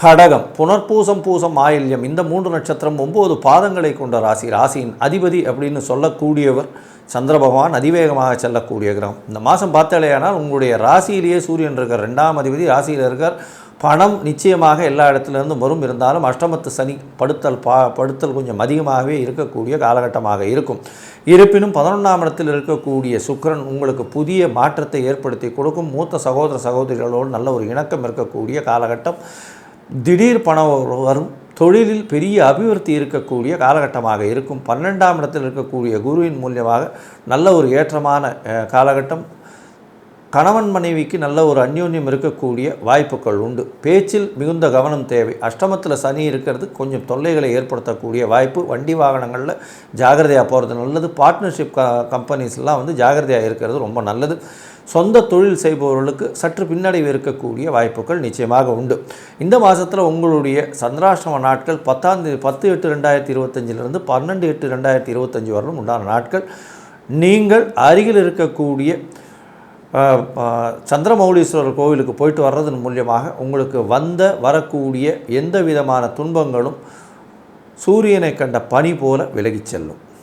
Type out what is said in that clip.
கடகம் புனர்பூசம் பூசம் ஆயில்யம் இந்த மூன்று நட்சத்திரம் ஒம்பது பாதங்களை கொண்ட ராசி. ராசியின் அதிபதி அப்படின்னு சொல்லக்கூடியவர் சந்திர பகவான் அதிவேகமாக செல்லக்கூடிய கிரகம். இந்த மாதம் பார்த்தாலேயானால் உங்களுடைய ராசியிலேயே சூரியன் இருக்கார். ரெண்டாம் அதிபதி ராசியில் இருக்கார். பணம் நிச்சயமாக எல்லா இடத்துலேருந்தும் வரும். இருந்தாலும் அஷ்டமத்து சனி படுத்தல் பா படுத்தல் கொஞ்சம் அதிகமாகவே இருக்கக்கூடிய காலகட்டமாக இருக்கும். இருப்பினும் பதினொன்றாம் இடத்தில் இருக்கக்கூடிய சுக்கரன் உங்களுக்கு புதிய மாற்றத்தை ஏற்படுத்தி கொடுக்கும். மூத்த சகோதர சகோதரிகளோடு நல்ல ஒரு இணக்கம் இருக்கக்கூடிய காலகட்டம். திடீர் பணம் வரும் தொழிலில் பெரிய அபிவிருத்தி இருக்கக்கூடிய காலகட்டமாக இருக்கும். பன்னெண்டாம் இடத்தில் இருக்கக்கூடிய குருவின் மூலியமாக நல்ல ஒரு ஏற்றமான காலகட்டம். கணவன் மனைவிக்கு நல்ல ஒரு அந்யோன்யம் இருக்கக்கூடிய வாய்ப்புகள் உண்டு. பேச்சில் மிகுந்த கவனம் தேவை. அஷ்டமத்தில் சனி இருக்கிறது கொஞ்சம் தொல்லைகளை ஏற்படுத்தக்கூடிய வாய்ப்பு. வண்டி வாகனங்களில் ஜாகிரதையாக போகிறது நல்லது. பார்ட்னர்ஷிப் க கம்பெனிஸ்லாம் வந்து ஜாகிரதையாக இருக்கிறது ரொம்ப நல்லது. சொந்த தொழில் செய்பவர்களுக்கு சற்று பின்னடைவு இருக்கக்கூடிய வாய்ப்புகள் நிச்சயமாக உண்டு. இந்த மாதத்தில் உங்களுடைய சந்திராஷ்டம நாட்கள் பத்தாம் தேதி பத்து எட்டு ரெண்டாயிரத்தி இருபத்தஞ்சிலிருந்து பன்னெண்டு எட்டு ரெண்டாயிரத்தி இருபத்தஞ்சி வரலும் உண்டான நாட்கள். நீங்கள் அருகில் இருக்கக்கூடிய சந்திரமௌலீஸ்வரர் கோவிலுக்கு போயிட்டு வர்றதன் மூலியமாக உங்களுக்கு வந்த வரக்கூடிய எந்த விதமான துன்பங்களும் சூரியனை கண்ட பனி போல விலகிச் செல்லும்.